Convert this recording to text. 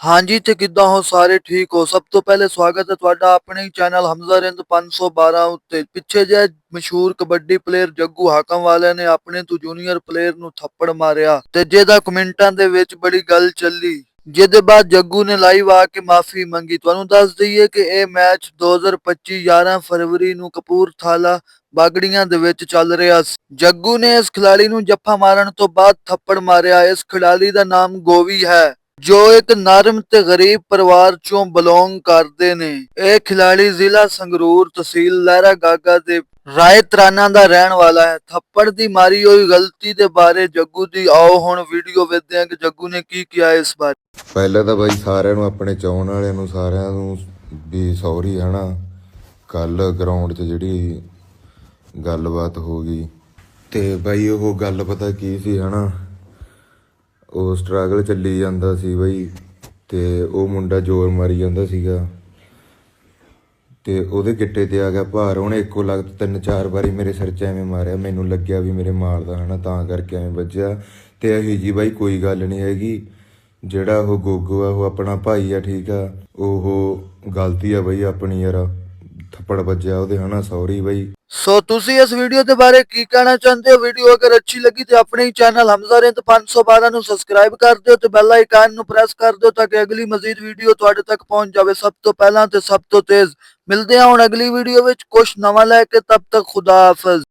ਹਾਂਜੀ, ਤੇ ਕਿੱਦਾਂ ਹੋ ਸਾਰੇ? ਠੀਕ ਹੋ? ਸਭ ਤੋਂ ਪਹਿਲੇ ਸਵਾਗਤ ਹੈ ਤੁਹਾਡਾ ਆਪਣੇ ਚੈਨਲ ਹਮਜ਼ਾ ਰਿੰਦ 512 ਉੱਤੇ। ਪਿੱਛੇ ਜੇ ਮਸ਼ਹੂਰ ਕਬੱਡੀ ਪਲੇਅਰ ਜੱਗੂ ਹਾਕਮ ਵਾਲੇ ਨੇ ਆਪਣੇ ਤੋਂ ਜੂਨੀਅਰ ਪਲੇਅਰ ਨੂੰ ਥੱਪੜ ਮਾਰਿਆ ਤੇ ਜਿਹਦਾ ਕਮੈਂਟਾਂ ਦੇ ਵਿੱਚ ਬੜੀ ਗੱਲ ਚੱਲੀ, ਜਿਹਦੇ ਬਾਅਦ ਜੱਗੂ ਨੇ ਲਾਈਵ ਆ ਕੇ ਮਾਫੀ ਮੰਗੀ। ਤੁਹਾਨੂੰ ਦੱਸ ਦਈਏ ਕਿ ਇਹ ਮੈਚ 2025 11 ਫਰਵਰੀ ਨੂੰ ਕਪੂਰਥਲਾ ਬਾਗੜੀਆਂ ਦੇ ਵਿੱਚ ਚੱਲ ਰਿਹਾ ਸੀ। ਜੱਗੂ ਨੇ ਇਸ ਖਿਡਾਰੀ ਨੂੰ ਜੱਫਾ ਮਾਰਨ ਤੋਂ ਬਾਅਦ ਥੱਪੜ ਮਾਰਿਆ। ਇਸ ਖਿਡਾਰੀ ਦਾ ਨਾਮ ਗੋਵੀ ਹੈ। ਜੋ ਇੱਕ ਨਰਮ ਤੇ ਗਰੀਬ ਪਰਿਵਾਰ ਚੋਂ ਬਿਲੋਂਗ ਕਰਦੇ ਨੇ। ਇਹ ਖਿਡਾਰੀ ਜ਼ਿਲ੍ਹਾ ਸੰਗਰੂਰ ਤਹਿਸੀਲ ਲਹਿਰਾ ਗਾਗਾ ਦੇ ਰਾਏ ਤਰਾਨਾ ਦਾ ਰਹਿਣ ਵਾਲਾ ਹੈ। ਥੱਪੜ ਦੀ ਮਾਰੀ ਹੋਈ ਗਲਤੀ ਦੇ ਬਾਰੇ ਜੱਗੂ ਦੀ ਆਓ ਹੁਣ ਵੀਡੀਓ ਵੇਖਦੇ ਹਾਂ ਕਿ ਜੱਗੂ ਨੇ ਕੀ ਕਿਹਾ ਇਸ ਬਾਰੇ। ਪਹਿਲਾਂ ਤਾਂ ਬਾਈ ਸਾਰਿਆਂ ਨੂੰ ਆਪਣੇ ਚਾਹਣ ਵਾਲਿਆਂ ਨੂੰ ਸਾਰਿਆਂ ਨੂੰ ਵੀ ਸੌਰੀ ਹਨਾ ਕੱਲ ਗਰਾਊਂਡ 'ਚ ਜਿਹੜੀ ਗੱਲਬਾਤ ਹੋ ਗਈ ਤੇ ਬਾਈ ਉਹ ਗੱਲ ਪਤਾ ਕੀ ਸੀ ਹਨਾ ਉਹ ਸਟਰਗਲ ਚੱਲੀ ਜਾਂਦਾ ਸੀ ਬਈ ਤੇ ਉਹ ਮੁੰਡਾ ਜ਼ੋਰ ਮਾਰੀ ਜਾਂਦਾ ਸੀਗਾ। ਤੇ ਉਹਦੇ ਗਿੱਟੇ ਤੇ ਆ ਗਿਆ ਭਾਰ। ਉਹਨੇ ਇੱਕੋ ਲਗਤ ਤਿੰਨ ਚਾਰ ਵਾਰੀ ਮੇਰੇ ਸਿਰ 'ਚ ਐਵੇਂ ਮਾਰਿਆ। ਮੈਨੂੰ ਲੱਗਿਆ ਵੀ ਮੇਰੇ ਮਾਰਦਾ ਹਨਾ, ਤਾਂ ਕਰਕੇ ਐਵੇਂ ਵੱਜਿਆ। ਤੇ ਇਹੀ ਜੀ ਬਾਈ ਕੋਈ ਗੱਲ ਨਹੀਂ ਹੈਗੀ। ਜਿਹੜਾ ਉਹ ਗੋਗੋ ਆ, ਉਹ ਆਪਣਾ ਭਾਈ ਆ, ਠੀਕ ਆ। ਉਹ ਗਲਤੀ ਆ ਬਾਈ ਆਪਣੀ ਯਾਰ। ਥੱਪੜ ਵੱਜਿਆ ਉਹਦੇ ਹਨਾ, ਸੌਰੀ ਬਾਈ। ਸੋ ਤੁਸੀਂ ਇਸ ਵੀਡੀਓ ਦੇ ਬਾਰੇ ਕੀ ਕਹਿਣਾ ਚਾਹੁੰਦੇ ਹੋ? ਵੀਡੀਓ ਅਗਰ ਅੱਛੀ ਲੱਗੀ ਤੇ ਆਪਣੇ ਹੀ ਚੈਨਲ ਹਮਜ਼ਾ ਰਿੰਦ 512 ਨੂੰ ਸਬਸਕ੍ਰਾਈਬ ਕਰ ਦਿਓ ਤੇ ਬੈਲ ਆਈਕਨ ਨੂੰ ਪ੍ਰੈਸ ਕਰ ਦਿਓ ਤਾਂ ਕਿ ਅਗਲੀ ਮਜ਼ੀਦ ਵੀਡੀਓ ਤੁਹਾਡੇ ਤੱਕ ਪਹੁੰਚ ਜਾਵੇ ਸਭ ਤੋਂ ਪਹਿਲਾਂ ਤੇ ਸਭ ਤੋਂ ਤੇਜ਼। ਮਿਲਦੇ ਹਾਂ ਹੁਣ ਅਗਲੀ ਵੀਡੀਓ ਵਿੱਚ ਕੁਝ ਨਵਾਂ ਲੈ ਕੇ, ਤਬ ਤੱਕ ਖੁਦਾ ਹਾਫਿਜ਼।